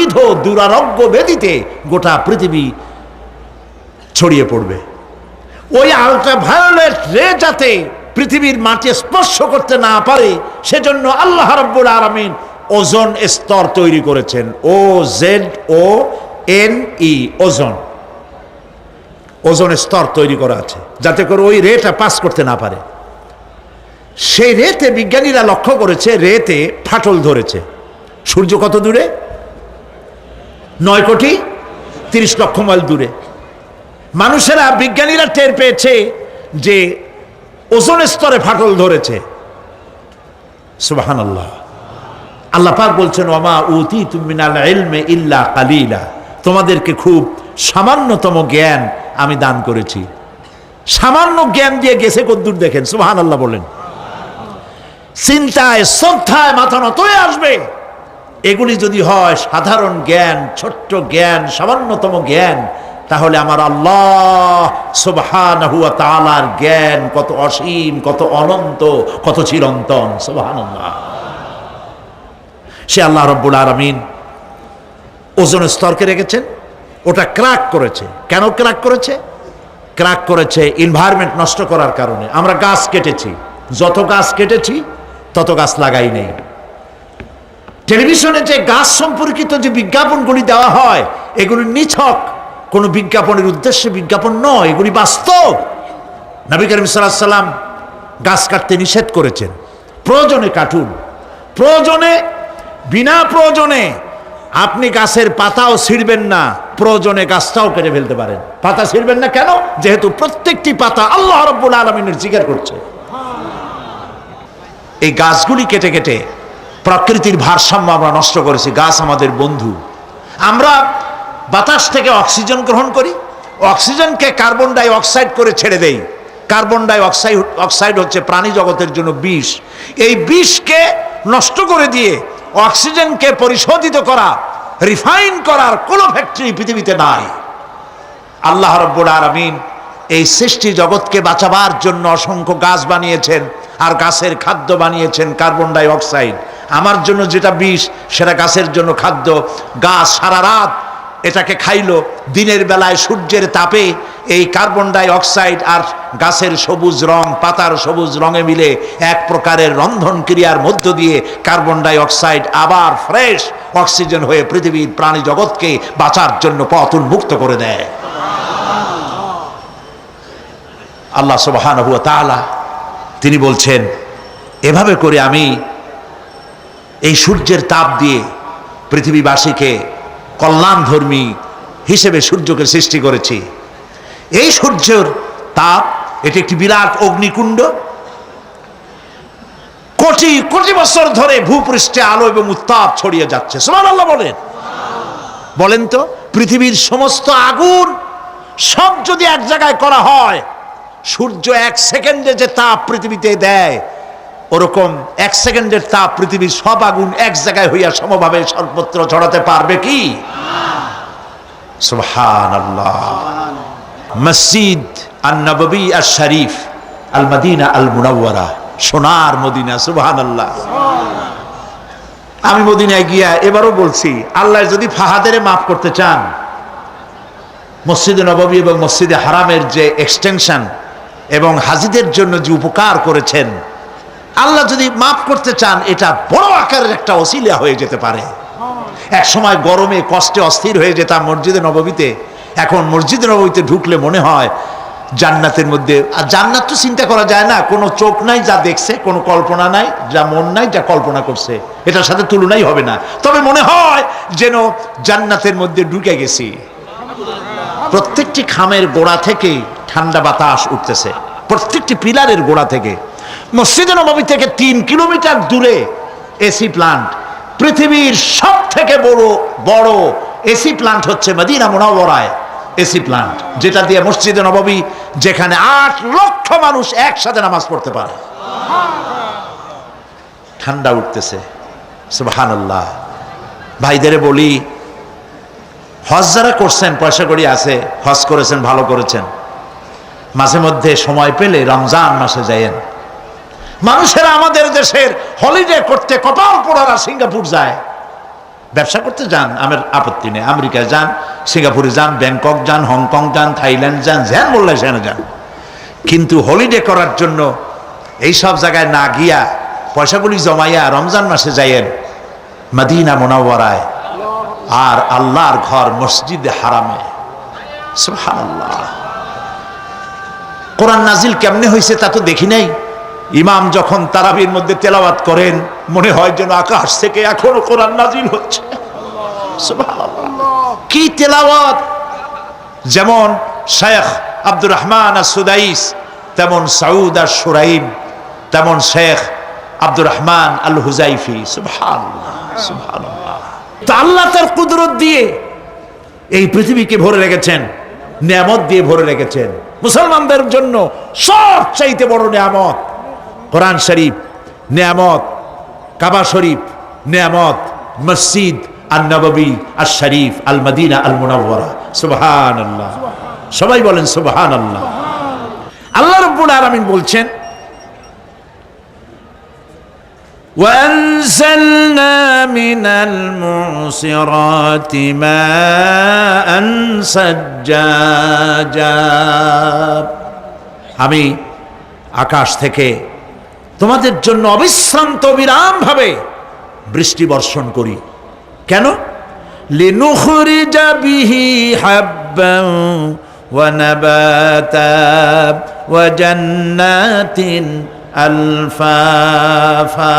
নানাবিধ দুরারোগ্য ব্যাধিতে গোটা পৃথিবী ছড়িয়ে পড়বে। ওই আলট্রাভায়োলেট রে যাতে পৃথিবীর মাটি স্পর্শ করতে না পারে, সেজন্য আল্লাহ রব্বুল আলমিন ওজন স্তর তৈরি করেছেন। ও জেড, ও এন, ই, ওজন। ওজন স্তর তৈরি করা আছে, যাতে করে ওই রেটা পাস করতে না পারে। সেই রেতে বিজ্ঞানীরা লক্ষ্য করেছে, রেতে ফাটল ধরেছে। সূর্য কত দূরে? নয় কোটি তিরিশ লক্ষ মাইল দূরে। মানুষেরা, বিজ্ঞানীরা টের পেয়েছে যে ওজোন স্তরে ফাটল ধরেছে। সুবাহান আল্লাহ আল্লাহ পাক বলছেন ওমা উতি তুমিনাল ইলমে ইল্লা কালিলা। তোমাদেরকে খুব সামান্যতম জ্ঞান আমি দান করেছি। সামান্য জ্ঞান দিয়ে গেছে কদ্দূর দেখেন সুবাহান আল্লাহ বলেন। চিন্তায়, শ্রদ্ধায় মাথা নত হয়ে আসবে। এগুলি যদি হয় সাধারণ জ্ঞান, ছোট্ট জ্ঞান, সামান্যতম জ্ঞান, তাহলে আমার আল্লাহ সুবহানাহু ওয়া তাআলার জ্ঞান কত অসীম, কত অনন্ত, কত চিরন্তন। সুবহানাল্লাহ। সে আল্লাহ রব্বুল আলামিন ওজন স্তরকে রেখেছেন, ওটা ক্র্যাক করেছে। কেন ক্র্যাক করেছে? ক্র্যাক করেছে এনভায়রনমেন্ট নষ্ট করার কারণে। আমরা গাছ কেটেছি, যত গাছ কেটেছি, তত গাছ লাগাই নেই। টেলিভিশনে যে গাছ সম্পর্কিত যে বিজ্ঞাপনগুলি দেওয়া হয়, এগুলি নিছক। কোনো বিজ্ঞাপনের উদ্দেশ্যে বিজ্ঞাপন নয়, এগুলি বাস্তব। নবী করিম সাল্লাম গাছ কাটতে নিষেধ করেছেন। প্রয়োজনে কাটুন। প্রয়োজনে, বিনা প্রয়োজনে আপনি গাছের পাতাও ছিঁড়বেন না, প্রয়োজনে গাছটাও কেটে ফেলতে পারেন। পাতা ছিঁড়বেন না কেন? যেহেতু প্রত্যেকটি পাতা আল্লাহ রব্বুল আলমিনের জিজ্ঞার করছে। এই গাছগুলি কেটে কেটে প্রকৃতির ভারসাম্য আমরা নষ্ট করেছি, গাছ আমাদের বন্ধু। আমরা বাতাস থেকে অক্সিজেন গ্রহণ করি, অক্সিজেনকে কার্বন ডাই অক্সাইড করে ছেড়ে দেই। কার্বন ডাই অক্সাইড অক্সাইড হচ্ছে প্রাণী জগতের জন্য বিষ। এই বিষকে নষ্ট করে দিয়ে অক্সিজেনকে পরিশোধিত করা, রিফাইন করার কোনো ফ্যাক্টরি পৃথিবীতে নাই। আল্লাহ রব্বুল আলমিন এই সৃষ্টি জগৎকে বাঁচাবার জন্য অসংখ্য গাছ বানিয়েছেন, আর গাছের খাদ্য বানিয়েছেন কার্বন ডাই অক্সাইড আমার জন্য যেটা বিষ, সেটা গাছের জন্য খাদ্য। গাছ সারা রাত এটাকে খাইলো। দিনের বেলায় সূর্যের তাপে এই কার্বন ডাই অক্সাইড আর গাছের সবুজ রং, পাতার সবুজ রঙে মিলে এক প্রকারের রন্ধন ক্রিয়ার মধ্য দিয়ে কার্বন ডাই অক্সাইড আবার ফ্রেশ অক্সিজেন হয়ে পৃথিবীর প্রাণী জগৎকে বাঁচার জন্য পথ উন্মুক্ত করে দেয়। আল্লাহ তালা তিনি বলছেন, এভাবে করে আমি এই সূর্যের তাপ দিয়ে পৃথিবীবাসীকে কল্যাণধর্মী হিসেবে সূর্যকে সৃষ্টি করেছি। এই সূর্যের তাপ, এটি একটি বিরাট অগ্নিকুণ্ড। কোটি কোটি বছর ধরে ভূপৃষ্ঠে আলো এবং উত্তাপ ছড়িয়ে যাচ্ছে। সোমান আল্লাহ বলেন। বলেন তো, পৃথিবীর সমস্ত আগুন সব যদি এক জায়গায় করা হয়, সূর্য এক সেকেন্ডে যে তাপ পৃথিবীতে দেয় ওরকম এক সেকেন্ডের তাপ পৃথিবীর সব আগুন এক জায়গায় হইয়া সমভাবে সর্বত্র ছড়াতে পারবে কি? মসজিদ আল নবী আর শরীফ আল মদিনা আল মুনাওয়ারা সোনার মদিনা সুবহান আল্লাহ আমি মদিনায় গিয়া এবারও বলছি, আল্লাহ যদি ফাহাদের মাফ করতে চান, মসজিদে নববী এবং মসজিদে হারামের যে এক্সটেনশন এবং হাজিদের জন্য যে উপকার করেছেন আল্লাহ যদি মাফ করতে চান, এটা বড় আকারের একটা অসিলা হয়ে যেতে পারে। এক সময় গরমে, কষ্টে, অস্থির হয়ে যেতাম মসজিদে নববীতে। এখন মসজিদে নববীতে ঢুকলে মনে হয় জান্নাতের মধ্যে, আর জান্নাত তো চিন্তা করা যায় না, কোনো চোখ নাই, যা দেখছে, কোনো কল্পনা নাই, যা মন নাই, যা কল্পনা করছে। এটার সাথে তুলনাই হবে না। তবে মনে হয় যেন জান্নাতের মধ্যে ঢুকে গেছি। প্রত্যেকটি খামের গোড়া থেকে ঠান্ডা বাতাস উঠতেছে। প্রত্যেকটি পিলারের গোড়া থেকে। মসজিদে নবমী থেকে তিন কিলোমিটার দূরে এসি প্লান্ট পৃথিবীর সব থেকে বড় বড় এসি প্লান্ট হচ্ছে মদিনা মোনাবরায় এসি প্লান্ট যেটা দিয়ে মসজিদে নববী যেখানে আট লক্ষ মানুষ একসাথে নামাজ পড়তে পারে। ঠান্ডা উঠতেছে, সুবহানাল্লাহ। ভাইদের বলি, হজ যারা করছেন, পয়সা করি আছে, হজ করেছেন, ভালো করেছেন, মাঝে মধ্যে সময় পেলে রমজান মাসে যায়েন মানুষেরা আমাদের দেশের হলিডে করতে কপাল পোড়ারা সিঙ্গাপুর যায়। ব্যবসা করতে যান, আমার আপত্তি নেই। আমেরিকা যান, সিঙ্গাপুরে যান, ব্যাংকক যান, হংকং যান, থাইল্যান্ড যান, যেন বললে সেখানে যান। কিন্তু হলিডে করার জন্য এই সব জায়গায় না গিয়া পয়সাগুলি জমাইয়া রমজান মাসে যাইয়েন মদিনা মোনাওয়ারায় আর আল্লাহর ঘর মসজিদে হারামে। কোরআন নাজিল কেমনে হয়েছে তা তো দেখি নাই। ইমাম যখন তারাবির মধ্যে তেলাওয়াত করেন মনে হয় যেন আকাশ থেকে এখনও কোরআন নাজিল হচ্ছে। কি তেলাওয়াত? যেমন শেখ আব্দুর রহমান আর সুদাইস তেমন সাউদ আর সুরাইম তেমন শেখ আব্দুর রহমান আল হুজাইফি আল্লাহ তার কুদরত দিয়ে এই পৃথিবীকে ভরে রেখেছেন নিয়ামত দিয়ে ভরে রেখেছেন। মুসলমানদের জন্য সব চাইতে বড় নিয়ামত কোরআন শরীফ নিয়ামত কাবা শরীফ নিয়ামত মসজিদ আল নববী আর শরীফ আল মদিনা আল মুনাওয়ারা সুবহান আল্লাহ সবাই বলেন সুবহান আল্লাহ আল্লাহ রব্বুল আলামিন বলছেন وأنزلنا من المعصرات ماء سجاجا আমি আকাশ থেকে তোমাদের জন্য অবিশ্রান্ত বিরাম ভাবে বৃষ্টি বর্ষণ করি। কেন? আলফাফা।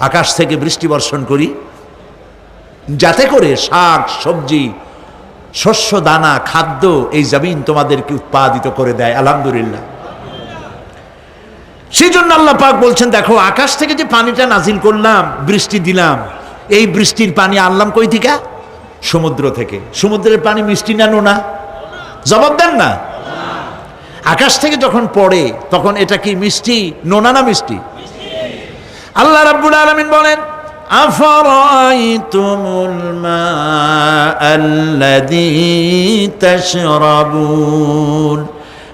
আকাশ থেকে বৃষ্টি বর্ষণ করি, যাতে করে শাক, সবজি, শস্য, দানা, খাদ্য এই জমিন তোমাদেরকে উৎপাদিত করে দেয়। আলহামদুলিল্লাহ। সেই জন্য আল্লাহ পাক বলছেন, দেখো, আকাশ থেকে যে পানিটা নাজিল করলাম, বৃষ্টি দিলাম, এই বৃষ্টির পানি আনলাম কই থেকে? সমুদ্র থেকে। সমুদ্রের পানি মিষ্টি না নোনা? জবাব দেন না। আকাশ থেকে যখন পড়ে, তখন এটা কি মিষ্টি? নোনা না মিষ্টি? আল্লাহ রাব্বুল আলামিন বলেন আল্লাযী তাশরাবুন?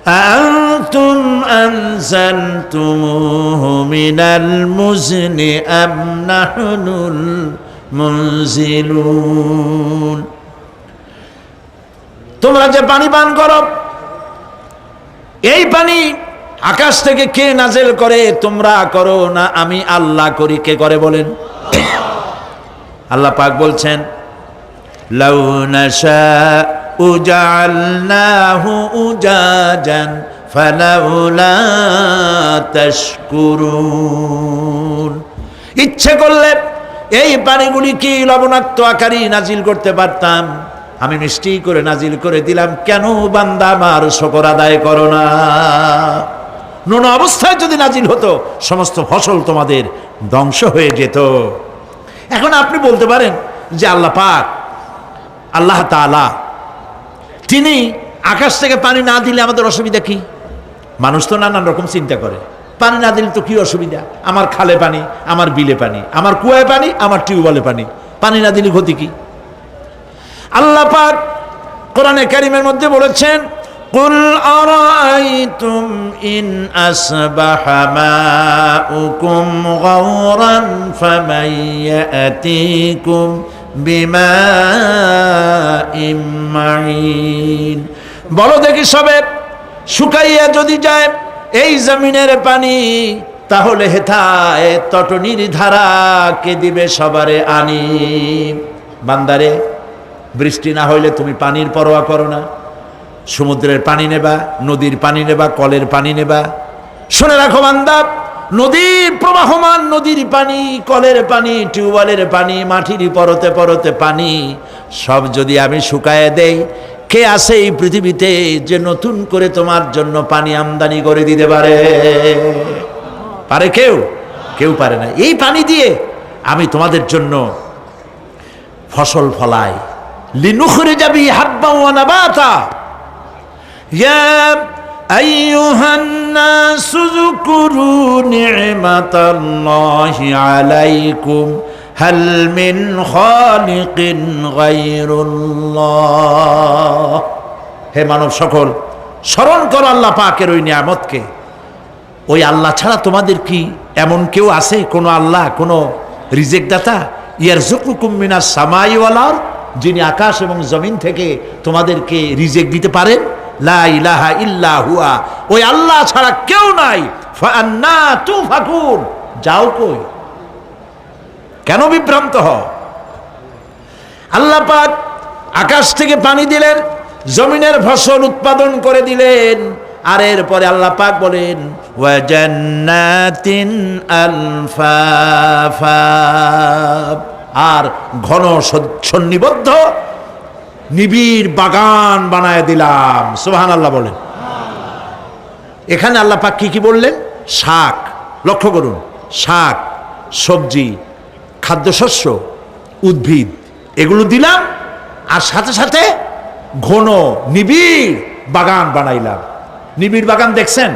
أأنتم أنزلتموه من المزن أم نحن المنزلون তোমরা যে পানি পান করো এই পানি আকাশ থেকে কে নাজেল করে তোমরা করো না আমি আল্লাহ করি কে করে বলেন আল্লাহ পাক বলছেন লাউ নাশাউ জাআলনাহু উজাজান, ফালাউলা তাশকুরুন। ইচ্ছে করলে এই পানিগুলি কি লবণাক্ত আকারই নাজিল করতে পারতাম? আমি মিষ্টি করে নাজিল করে দিলাম, কেন বান্দা আমার শকর আদায় করো না? নুন অবস্থায় যদি নাজিল হতো, সমস্ত ফসল তোমাদের ধ্বংস হয়ে যেত। এখন আপনি বলতে পারেন যে আল্লাহ পাক, আল্লাহ তালা তিনি আকাশ থেকে পানি না দিলে আমাদের অসুবিধা কি মানুষ তো নানান রকম চিন্তা করে পানি না দিলে তো কি অসুবিধা আমার খালে পানি আমার বিলে পানি আমার কুয়ায় পানি আমার টিউবওয়েলে পানি পানি না দিলে ক্ষতি কি আল্লাহ পাক কোরআনে কারিমের মধ্যে বলেছেন قل أرأيتم إن أصبح ماؤكم غورا فمن يأتيكم বিমাইন বলো দেখি সবে, শুকাইয়া যদি যায় এই জমিনের পানি, তাহলে হেথায় তটনির ধারা কে দিবে সবারে আনি বান্দারে, বৃষ্টি না হইলে তুমি পানির পরোয়া করো না। সমুদ্রের পানি নেবা, নদীর পানি নেবা, কলের পানি নেবা। শুনে রাখো বান্দা নদীর প্রবাহমান নদীর পানি, কলের পানি, টিউবওয়েলের পানি, মাটির পরতে পরতে পানি, সব যদি আমি শুকায় দেই, কে আছে এই পৃথিবীতে যে নতুন করে তোমার জন্য পানি আমদানি করে দিতে পারে? পারে কেউ? কেউ পারে না। এই পানি দিয়ে আমি তোমাদের জন্য ফসল ফলাই। লিনুখরে যাবি হাব্বা ওয়ানাবাতা ইয়া আইয়ুহান الناس اذكروا نعمة الله عليكم هل من خالق غير الله হে মানব সকল স্মরণ করো আল্লাহ পাকের ওই নিয়ামতকে ওই আল্লাহ ছাড়া তোমাদের কি এমন কেউ আছে কোনো আল্লাহ কোনো রিজেক্ট দাতা ইয়ার জুকুকুমিনা সামাইওয়ালার যিনি আকাশ এবং জমিন থেকে তোমাদেরকে রিজেক্ট দিতে পারেন লা ইলাহা ইল্লা হুয়া। ওই আল্লাহ ছাড়া কেউ নাই। যাও কই? কেন বিভ্রান্ত হও? আল্লাহ পাক আকাশ থেকে পানি দিলেন, জমিনের ফসল উৎপাদন করে দিলেন, আর এরপরে আল্লাহ পাক বলেন আর ঘন সন- সন্নিবদ্ধ নিবিড় বাগান বানায় দিলাম। সুবহান আল্লাহ বলেন। এখানে আল্লাহ পাক কি কি বললেন? শাক। লক্ষ্য করুন, শাক, সবজি, খাদ্যশস্য, উদ্ভিদ, এগুলো দিলাম আর সাথে সাথে ঘন নিবিড় বাগান বানাইলাম। নিবিড় বাগান দেখছেন?